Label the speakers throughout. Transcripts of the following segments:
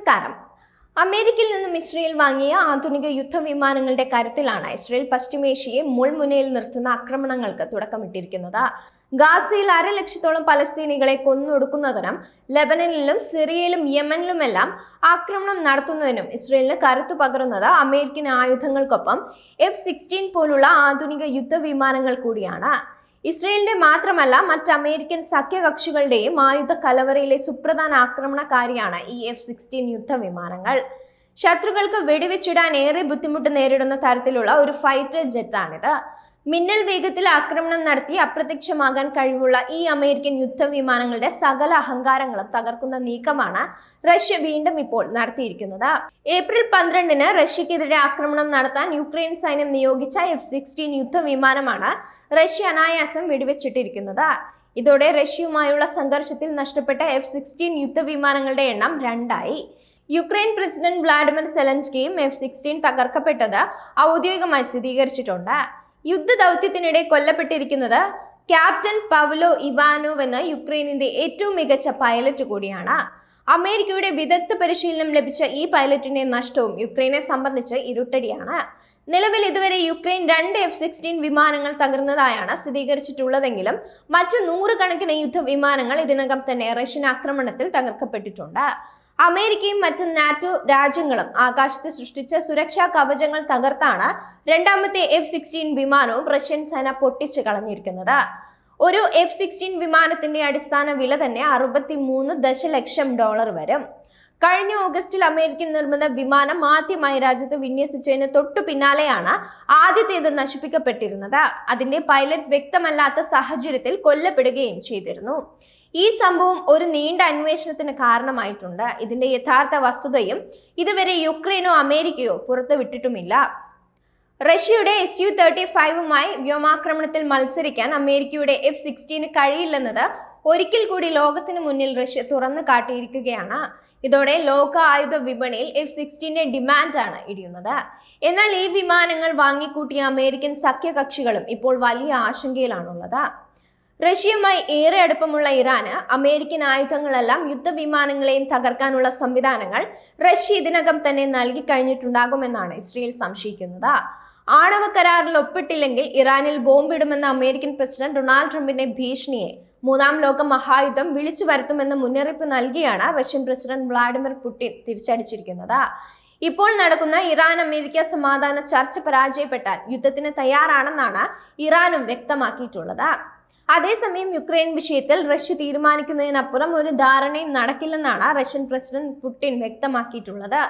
Speaker 1: നമസ്കാരം. അമേരിക്കയിൽ നിന്നും ഇസ്രയേൽ വാങ്ങിയ ആധുനിക യുദ്ധവിമാനങ്ങളുടെ കരുത്തിലാണ് ഇസ്രയേൽ പശ്ചിമേഷ്യയെ മുൾമുനയിൽ നിർത്തുന്ന ആക്രമണങ്ങൾക്ക് തുടക്കമിട്ടിരിക്കുന്നത്. ഗാസയിൽ അര ലക്ഷത്തോളം പലസ്തീനികളെ കൊന്നൊടുക്കുന്നതിനും ലെബനനിലും സിറിയയിലും യമനിലുമെല്ലാം ആക്രമണം നടത്തുന്നതിനും ഇസ്രയേലിന് കരുത്തു പകരുന്നത് അമേരിക്കൻ ആയുധങ്ങൾക്കൊപ്പം എഫ് സിക്സ്റ്റീൻ പോലുള്ള ആധുനിക യുദ്ധവിമാനങ്ങൾ കൂടിയാണ്. ഇസ്രയേലിന്റെ മാത്രമല്ല മറ്റ് അമേരിക്കൻ സഖ്യകക്ഷികളുടെയും ആയുധ കലവറയിലെ സുപ്രധാന ആക്രമണകാരിയാണ് ഈ എഫ് സിക്സ്റ്റീൻ യുദ്ധവിമാനങ്ങൾ. ശത്രുക്കൾക്ക് വെടിവെച്ചിടാൻ ഏറെ ബുദ്ധിമുട്ട് നേരിടുന്ന തരത്തിലുള്ള ഒരു ഫൈറ്റർ ജെറ്റാണിത്. മിന്നൽ വേഗത്തിൽ ആക്രമണം നടത്തി അപ്രത്യക്ഷമാകാൻ കഴിവുള്ള ഈ അമേരിക്കൻ യുദ്ധവിമാനങ്ങളുടെ സകല അഹങ്കാരങ്ങളും തകർക്കുന്ന നീക്കമാണ് റഷ്യ വീണ്ടും ഇപ്പോൾ നടത്തിയിരിക്കുന്നത്. ഏപ്രിൽ പന്ത്രണ്ടിന് റഷ്യക്കെതിരെ ആക്രമണം നടത്താൻ യുക്രൈൻ സൈന്യം നിയോഗിച്ച എഫ് സിക്സ്റ്റീൻ യുദ്ധവിമാനമാണ് റഷ്യ അനായാസം വെടിവെച്ചിട്ടിരിക്കുന്നത്. ഇതോടെ റഷ്യയുമായുള്ള സംഘർഷത്തിൽ നഷ്ടപ്പെട്ട എഫ് സിക്സ്റ്റീൻ യുദ്ധവിമാനങ്ങളുടെ എണ്ണം രണ്ടായി. യുക്രൈൻ പ്രസിഡന്റ് വ്ളാഡിമിർ സെലൻസ്കിയും എഫ് സിക്സ്റ്റീൻ തകർക്കപ്പെട്ടത് ഔദ്യോഗികമായി സ്ഥിരീകരിച്ചിട്ടുണ്ട്. യുദ്ധ ദൗത്യത്തിനിടെ കൊല്ലപ്പെട്ടിരിക്കുന്നത് ക്യാപ്റ്റൻ പവലോ ഇവാനോവ് എന്ന യുക്രൈനിന്റെ ഏറ്റവും മികച്ച പൈലറ്റ് കൂടിയാണ്. അമേരിക്കയുടെ വിദഗ്ധ പരിശീലനം ലഭിച്ച ഈ പൈലറ്റിന്റെ നഷ്ടവും യുക്രൈനെ സംബന്ധിച്ച് ഇരുട്ടടിയാണ്. നിലവിൽ ഇതുവരെ യുക്രൈൻ രണ്ട് എഫ് സിക്സ്റ്റീൻ വിമാനങ്ങൾ തകർന്നതായാണ് സ്ഥിരീകരിച്ചിട്ടുള്ളതെങ്കിലും മറ്റു നൂറുകണക്കിന് യുദ്ധവിമാനങ്ങൾ ഇതിനകം തന്നെ റഷ്യൻ ആക്രമണത്തിൽ തകർക്കപ്പെട്ടിട്ടുണ്ട്. അമേരിക്കയും മറ്റ് നാറ്റോ രാജ്യങ്ങളും ആകാശത്ത് സൃഷ്ടിച്ച സുരക്ഷാ കവചങ്ങൾ തകർത്താണ് രണ്ടാമത്തെ എഫ് സിക്സ്റ്റീൻ വിമാനവും റഷ്യൻ സേന പൊട്ടിച്ചു കളഞ്ഞിരിക്കുന്നത്. ഒരു എഫ് സിക്സ്റ്റീൻ വിമാനത്തിന്റെ അടിസ്ഥാന വില തന്നെ അറുപത്തി മൂന്ന് ദശലക്ഷം ഡോളർ വരും. കഴിഞ്ഞ ഓഗസ്റ്റിൽ അമേരിക്കൻ നിർമ്മിത വിമാനം ആദ്യമായി രാജ്യത്ത് വിന്യസിച്ചതിന് തൊട്ടു പിന്നാലെയാണ് ആദ്യത്തേത് നശിപ്പിക്കപ്പെട്ടിരുന്നത്. അതിന്റെ പൈലറ്റ് വ്യക്തമല്ലാത്ത സാഹചര്യത്തിൽ കൊല്ലപ്പെടുകയും ചെയ്തിരുന്നു. ഈ സംഭവം ഒരു നീണ്ട അന്വേഷണത്തിന് കാരണമായിട്ടുണ്ട്. ഇതിന്റെ യഥാർത്ഥ വസ്തുതയും ഇതുവരെ യുക്രൈനോ അമേരിക്കയോ പുറത്തുവിട്ടിട്ടുമില്ല റഷ്യയുടെ എസ് യു തേർട്ടി ഫൈവുമായി വ്യോമാക്രമണത്തിൽ മത്സരിക്കാൻ അമേരിക്കയുടെ എഫ് സിക്സ്റ്റീന് കഴിയില്ലെന്നത് ഒരിക്കൽ കൂടി ലോകത്തിന് മുന്നിൽ റഷ്യ തുറന്നു കാട്ടിയിരിക്കുകയാണ്. ഇതോടെ ലോക ആയുധ വിപണിയിൽ എഫ് സിക്സ്റ്റീന്റെ ഡിമാൻഡാണ് ഇടിയുന്നത്. എന്നാൽ ഈ വിമാനങ്ങൾ വാങ്ങിക്കൂട്ടിയ അമേരിക്കൻ സഖ്യകക്ഷികളും ഇപ്പോൾ വലിയ ആശങ്കയിലാണുള്ളത്. റഷ്യയുമായി ഏറെ അടുപ്പമുള്ള ഇറാന് അമേരിക്കൻ ആയുധങ്ങളെല്ലാം യുദ്ധവിമാനങ്ങളെയും തകർക്കാനുള്ള സംവിധാനങ്ങൾ റഷ്യ ഇതിനകം തന്നെ നൽകി കഴിഞ്ഞിട്ടുണ്ടാകുമെന്നാണ് ഇസ്രയേൽ സംശയിക്കുന്നത്. ആണവ കരാറിൽ ഒപ്പിട്ടില്ലെങ്കിൽ ഇറാനിൽ ബോംബിടുമെന്ന അമേരിക്കൻ പ്രസിഡന്റ് ഡൊണാൾഡ് ട്രംപിന്റെ ഭീഷണിയെ മൂന്നാം ലോക മഹായുദ്ധം വിളിച്ചു വരുത്തുമെന്ന മുന്നറിയിപ്പ് നൽകിയാണ് റഷ്യൻ പ്രസിഡന്റ് വ്ളാഡിമിർ പുടിൻ തിരിച്ചടിച്ചിരിക്കുന്നത്. ഇപ്പോൾ നടക്കുന്ന ഇറാൻ അമേരിക്ക സമാധാന ചർച്ച പരാജയപ്പെട്ടാൽ യുദ്ധത്തിന് തയ്യാറാണെന്നാണ് ഇറാനും വ്യക്തമാക്കിയിട്ടുള്ളത്. അതേസമയം യുക്രൈൻ വിഷയത്തിൽ റഷ്യ തീരുമാനിക്കുന്നതിനപ്പുറം ഒരു ധാരണയും നടക്കില്ലെന്നാണ് റഷ്യൻ പ്രസിഡന്റ് പുടിൻ വ്യക്തമാക്കിയിട്ടുള്ളത്.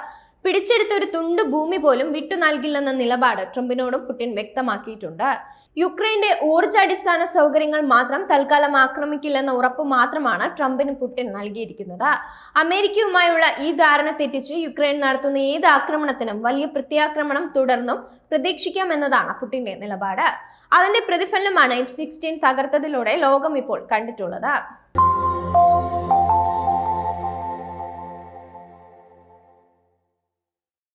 Speaker 1: പിടിച്ചെടുത്ത ഒരു തുണ്ട് ഭൂമി പോലും വിട്ടു നൽകില്ലെന്ന നിലപാട് ട്രംപിനോടും പുടിൻ വ്യക്തമാക്കിയിട്ടുണ്ട്. യുക്രൈന്റെ ഊർജാടിസ്ഥാന സൗകര്യങ്ങൾ മാത്രം തൽക്കാലം ആക്രമിക്കില്ലെന്ന ഉറപ്പ് മാത്രമാണ് ട്രംപിന് പുടിൻ നൽകിയിരിക്കുന്നത്. അമേരിക്കയുമായുള്ള ഈ ധാരണ തെറ്റിച്ച് യുക്രൈൻ നടത്തുന്ന ഏത് ആക്രമണത്തിനും വലിയ പ്രത്യാക്രമണം തുടർന്നും പ്രതീക്ഷിക്കാമെന്നതാണ് പുടിന്റെ നിലപാട്. അതിന്റെ പ്രതിഫലനമാണ് എഫ് സിക്സ്റ്റീൻ തകർത്തതിലൂടെ ലോകം ഇപ്പോൾ കണ്ടിട്ടുള്ളത്.